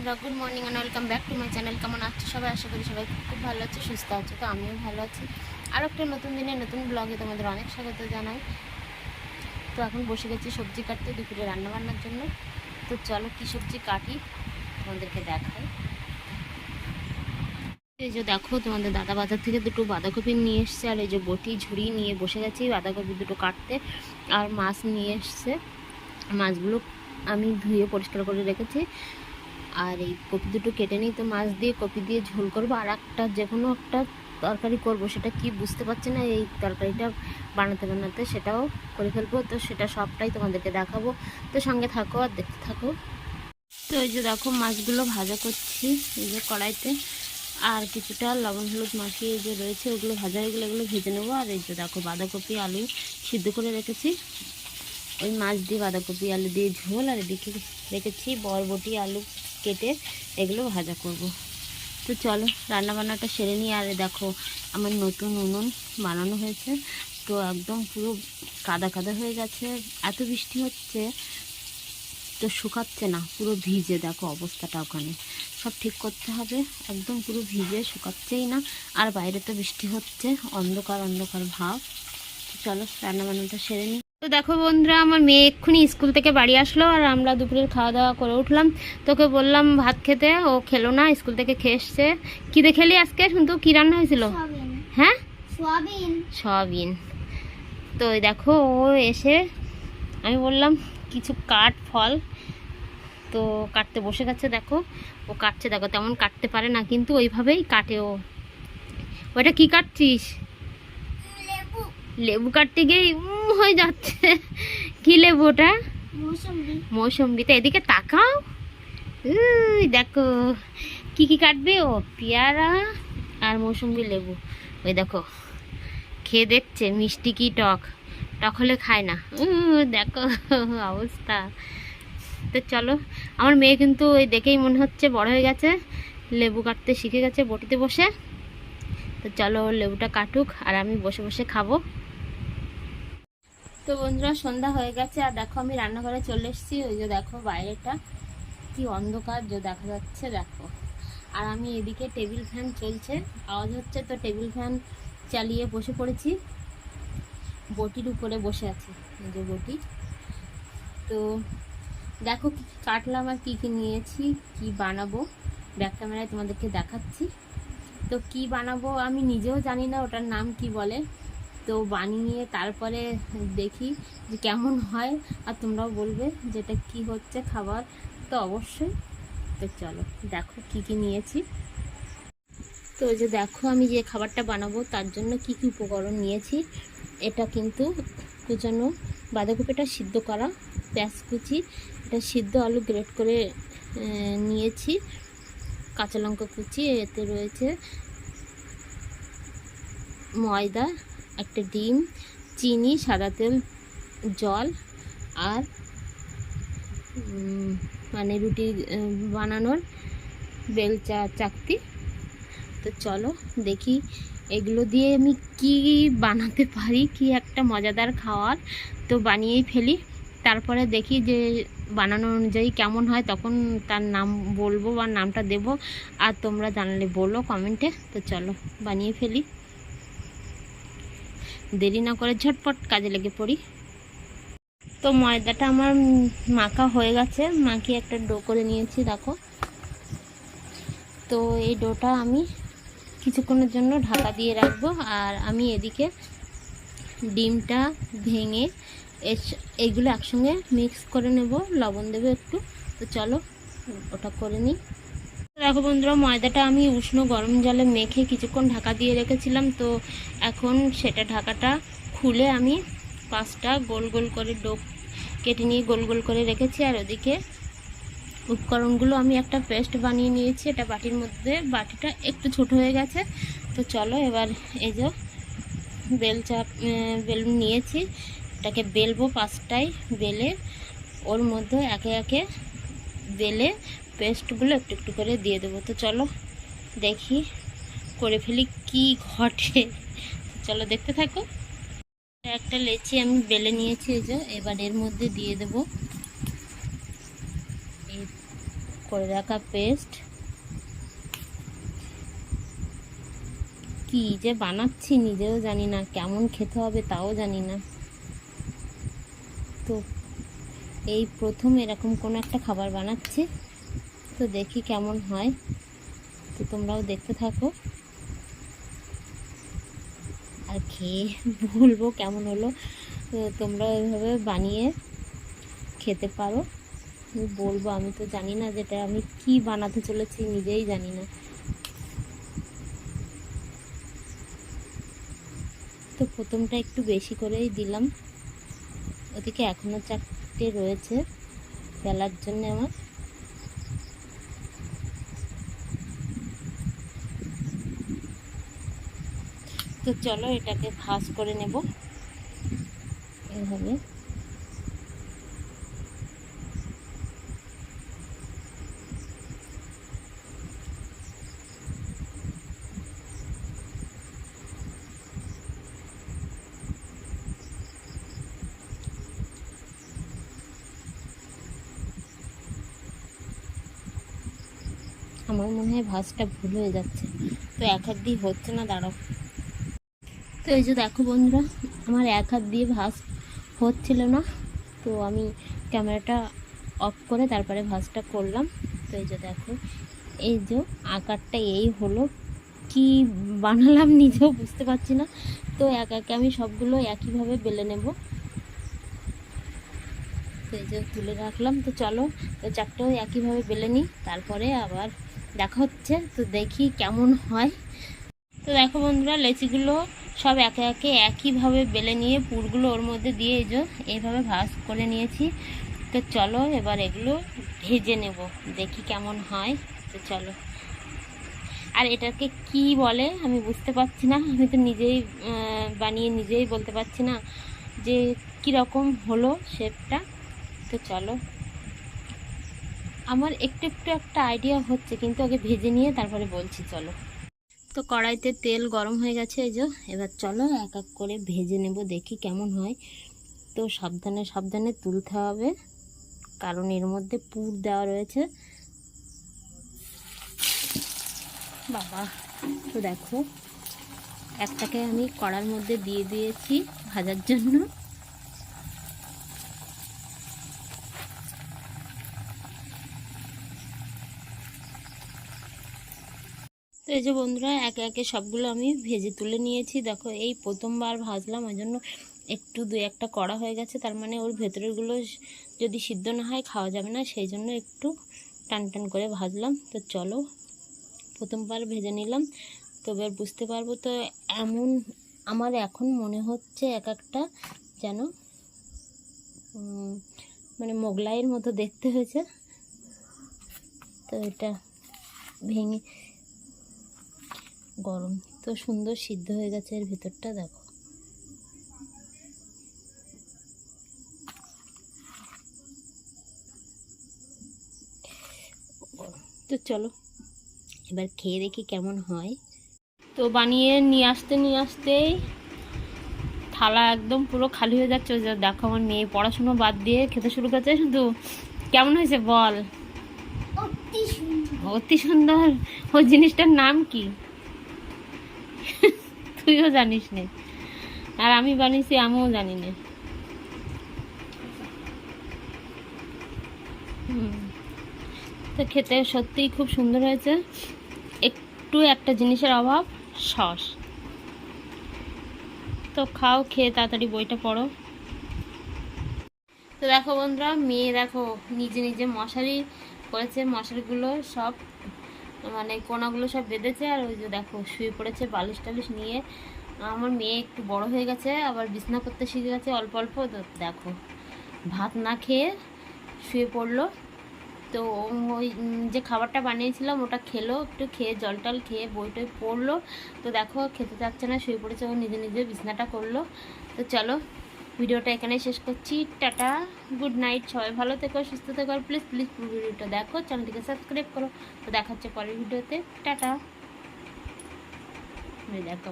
বন্ধুরা good morning and welcome back to my channel কেমন আছো সবাই? আশা করি সবাই খুব ভালো আছে, সুস্থ আছে, তো আমিও ভালো আছি। আর একটা নতুন দিনে নতুন ব্লগে তোমাদের অনেক স্বাগত জানাই। তো এখন বসে গেছি সবজি কাটতে দুপুরে রান্নাবান্নার জন্য। তো চলো কী সবজি কাটি, তোমাদেরকে দেখাই। এই যে দেখো, তোমাদের দাদা বাজার থেকে দুটো বাঁধাকপি নিয়ে এসছে, আর এই যে বটি, ঝুড়ি নিয়ে বসে গেছি বাঁধাকপি দুটো কাটতে, আর মাছ নিয়ে এসছে। মাছগুলো আমি ধুয়ে পরিষ্কার করে রেখেছি। আর এই কপি দুটো কেটে নিই তো মাছ দিয়ে কপি দিয়ে ঝোল করব, আর একটা যে কোনো একটা তরকারি করব, সেটা কি বুঝতে পারছি না, এই তরকারিটা বানাতে বানাতে সেটাও করে ফেলব, তো সেটা সবটাই তোমাদেরকে দেখাবো, তো সঙ্গে থাকো আর দেখতে থাকো। তো এই যে দেখো মাছগুলো ভাজা করছি এই যে কড়াইতে, আর কিছুটা লবণ হলুদ মাখিয়ে যে রয়েছে ওগুলো ভাজা এগুলো এগুলো ভেজে নেব, আর এই যে দেখো বাঁধাকপি, আলু সিদ্ধ করে রেখেছি। ওই মাছ দিয়ে বাঁধাকপি, আলু দিয়ে ঝোল, আর এদিকে রেখেছি বরবটি, আলু কেটে এগুলো ভাজা করব। তো চলো, রান্নাবান্নাটা সেরে নিই। আর দেখো, আমার নতুন উনুন বানানো হয়েছে। তো একদম পুরো কাদা কাদা হয়ে গেছে। এত বৃষ্টি হচ্ছে, তো শুকাচ্ছে না। পুরো ভিজে, দেখো অবস্থাটা ওখানে। সব ঠিক করতে হবে। একদম পুরো ভিজে, শুকাচ্ছেই না। আর বাইরে তো বৃষ্টি হচ্ছে। অন্ধকার অন্ধকার ভাব। চলো রান্না বান্নাটা সেরে নিই। তো দেখো বন্ধুরা আমার মেয়ে এক্ষুনি স্কুল থেকে বাড়ি আসলো আর আমরা দুপুরের খাওয়া দাওয়া করে উঠলাম। তোকে বললাম ভাত খেতে ও খেলো না স্কুল থেকে খেয়ে এসছে। কী খেলি আজকে? শুনতো কী রান্না হয়েছিল? হ্যাঁ? সোয়াবিন। তো দেখো ও এসে আমি বললাম কিছু কাঠ ফল তো কাটতে বসে গেছে দেখো। ও কাটছে দেখো তেমন কাটতে পারে না কিন্তু ওইভাবেই কাটে ও। ওইটা কি কাটছিস? লেবু কাটতে গিয়ে উম হয়ে যাচ্ছে। কি লেবু ওটা মৌসুম্বি। মৌসম্বিতে এদিকে তাকাও। দেখো। কি কি কাটবে? ও পেয়ারা আর মৌসুম্বি লেবু। ওই দেখো। খেয়ে দেখছে মিষ্টি কি টক। টক হলে খায় না। দেখো অবস্থা। তো চলো আমার মেয়ে কিন্তু ওই দেখেই মনে হচ্ছে বড় হয়ে গেছে। লেবু কাটতে শিখে গেছে বটিতে বসে। তো চলো লেবুটা কাটুক আর আমি বসে বসে খাব। তো বন্ধুরা, সন্ধ্যা হয়ে গেছে, আর দেখো আমি রান্নাঘরে চলে এসেছি। ওই যে দেখো বাইরেটা, কি অন্ধকার যে দেখা যাচ্ছে, দেখো। আর আমি এদিকে টেবিল ফ্যান চলছে, আওয়াজ হচ্ছে তো টেবিল ফ্যান চালিয়ে বসে পড়েছি। বটির উপরে বসে আছি যে বটি। তো দেখো কি কাটলাম আর কী কী নিয়েছি, কি বানাবো, ব্যাক ক্যামেরায় তোমাদেরকে দেখাচ্ছি। তো কি বানাবো আমি নিজেও জানি না, ওটার নাম কি বলে। তো বানিয়ে তারপরে দেখি যে কেমন হয়, আর তোমরাও বলবে যেটা কি হচ্ছে খাবার। তো অবশ্যই, তো চলো, দেখো কি কি নিয়েছি। তো যে দেখো আমি যে খাবারটা বানাবো, তার জন্য কি কি উপকরণ নিয়েছি। এটা কিন্তু কুচানো বাঁধাকপিটা সিদ্ধ করা পেঁয়াজ কুচি, এটা সিদ্ধ আলু গ্রেট করে নিয়েছি। কাঁচা লঙ্কা কুচি, এতে রয়েছে ময়দা একটা ডিম, চিনি, সাদা তেল, জল আর মানে রুটি বানানোর বেলচা চাকতি। তো চলো দেখি এগুলো দিয়ে আমি কি বানাতে পারি, কি একটা মজাদার খাওয়ার। তো বানিয়েই ফেলি। তারপরে দেখি যে বানানো অনুযায়ী কেমন হয়, তখন তার নাম বলব বা নামটা দেব। আর তোমরা জানলে বলো কমেন্টে। তো চলো বানিয়ে ফেলি। দেরি না করে ঝটপট কাজে লেগে পড়ি। তো ময়দাটা আমার মাখা হয়ে গেছে। মাখিয়ে একটা ডো করে নিয়েছি, দেখো। তো এই ডোটা আমি কিছুক্ষণের জন্য ঢাকা দিয়ে রাখব। আর আমি এদিকে ডিমটা ভেঙে এইগুলো একসঙ্গে মিক্স করে নেব। লবণ দেবো একটু। তো চলো, ওটা করে নিই। দেখো বন্ধুরা ময়দাটা আমি উষ্ণ গরম জলে মেখে কিছুক্ষণ ঢাকা দিয়ে রেখেছিলাম তো এখন সেটা ঢাকাটা খুলে আমি পাঁচটা গোল গোল করে ডো কেটে নিয়ে গোল গোল করে রেখেছি আর ওদিকে উপকরণগুলো আমি একটা পেস্ট বানিয়ে নিয়েছি এটা বাটির মধ্যে বাটিটা একটু ছোট হয়ে গেছে তো চলো এবার এই যে বেলচা আহ, বেলুন নিয়েছি এটাকে বেলবো পাঁচটায় বেলে ওর মধ্যে একে একে বেলে পেস্টগুলো একটু একটু করে দিয়ে দেবো। তো চলো দেখি করে ফেলি কি ঘটে। চলো দেখতে থাকো। একটা লেচি আমি বেলে নিয়েছি এই যে, এবার এর মধ্যে দিয়ে দেবো এই করে রাখা পেস্ট। কি যে বানাচ্ছি নিজেও জানি না, কেমন খেতে হবে তাও জানি না। তো এই প্রথম এরকম কোনো একটা খাবার বানাচ্ছি। তো দেখি কেমন হয়। তো তোমরাও দেখতে থাকো। আর খেয়ে বলব, কেমন হলো? তোমরা ওইভাবে বানিয়ে খেতে পারো। বলব, আমি তো জানি না যেটা আমি কি বানাতে চলেছি, নিজেই জানি না। তো প্রথমটা একটু বেশি করেই দিলাম। ওদিকে এখনও চারটে রয়েছে, বেলার জন্য আমার। তো চলো এটাকে ভাজ করে নেব। এইভাবে আমার মনে হয় ভাজটা ভুল হয়ে যাচ্ছে। তো এক দিয়ে হচ্ছে না, দাঁড়াও। এই যে দেখো বন্ধুরা, আমার এক হাত দিয়ে ভাজ হচ্ছিল না, তো আমি ক্যামেরাটা অফ করে তারপরে ভাজটা করলাম। তো এই যে দেখো, এই যে আকারটা এই হলো, কি বানালাম নিজেও বুঝতে পারছি না। তো এক একে আমি সবগুলো একইভাবে বেলে নেব। তো এই যে তুলে রাখলাম, তো চলো, তো চারটেও একইভাবে বেলে নিই, তারপরে আবার দেখা হচ্ছে, তো দেখি কেমন হয়। তো দেখো বন্ধুরা, লেচিগুলো সব একে একে একইভাবে বেলে নিয়ে পুরগুলো ওর মধ্যে দিয়ে এই যে এইভাবে ভাজ করে নিয়েছি। তো চলো এবার এগুলো ভেজে নেব, দেখি কেমন হয়। তো চলো। আর এটাকে কি বলে আমি বুঝতে পারছি না। আমি তো নিজেই বানিয়ে নিজেই বলতে পারছি না যে কীরকম হলো শেপটা। তো চলো। আমার একটু একটু একটা আইডিয়া হচ্ছে, কিন্তু আগে ভেজে নিয়ে তারপরে বলছি, চলো। তো কড়াইতে তেল গরম হয়ে গেছে, এই যে। এবার চলো এক এক করে ভেজে নেব, দেখি কেমন হয়। তো সাবধানে সাবধানে তুলতে হবে, কারণ এর মধ্যে পুর দেওয়া রয়েছে। বাবা, তো দেখো, একটাকে আমি কড়ার মধ্যে দিয়ে দিয়েছি ভাজার জন্য। তো এই যে বন্ধুরা, একে একে সবগুলো আমি ভেজে তুলে নিয়েছি। দেখো, এই প্রথমবার ভাজলাম, ওই জন্য একটু দু একটা কড়া হয়ে গেছে। তার মানে ওর ভেতরেরগুলো যদি সিদ্ধ না হয় খাওয়া যাবে না, সেই জন্য একটু টান টান করে ভাজলাম। তো চলো, প্রথমবার ভেজে নিলাম। তো এবার বুঝতে পারব তো এমন, আমার এখন মনে হচ্ছে এক একটা যেন মানে মোগলাইয়ের মতো দেখতে হয়েছে। তো এটা ভেঙে গরম। তো সুন্দর সিদ্ধ হয়ে গেছে এর ভিতরটা দেখো। তো চলো এবার খেয়ে দেখি কেমন হয়। তো বানিয়ে নিয়ে আসতে নিয়ে আসতেই থালা একদম পুরো খালি হয়ে যাচ্ছে। দেখো আমার মেয়ে পড়াশুনো বাদ দিয়ে খেতে শুরু করেছে। শুধু কেমন হয়েছে বল? অতি সুন্দর। ওই জিনিসটার নাম কি? তুইও জানিস না। আর আমি বানিয়েছি, আমিও জানি না। তো খেতে সত্যিই খুব সুন্দর হয়েছে। একটু একটা জিনিসের অভাব, সস। তো খাও, খেয়ে তাড়াতাড়ি বইটা পড়ো। তো দেখো বন্ধুরা, মেয়ে দেখো, নিজে নিজে মশারি করেছে, মশারিগুলো সব মানে কোনাগুলো সব বেঁধেছে আর ওই যে দেখো শুয়ে পড়েছে বালিশ টালিশ নিয়ে। আমার মেয়ে একটু বড় হয়ে গেছে, আবার বিছনা করতে শিখে গেছে অল্প অল্প দেখো। ভাত না খেয়ে শুয়ে পড়ল। তো ওই যে খাবারটা বানিয়েছিলাম ওটা খেলো, একটু খেয়ে জল টল খেয়ে বই টই পড়ল। তো দেখো খেতে চাচ্ছে না, শুয়ে পড়েছে ও নিজে নিজে বিছনাটা করল। তো চলো ভিডিওটা এখানে শেষ করছি। টাটা, গুড নাইট সবাই। ভালো থেকো, সুস্থ থেকো প্লিজ প্লিজ ভিডিওটা দেখো। চ্যানেলটিকে সাবস্ক্রাইব করো। তো দেখা হচ্ছে পরের ভিডিওতে। টাটা। দেখো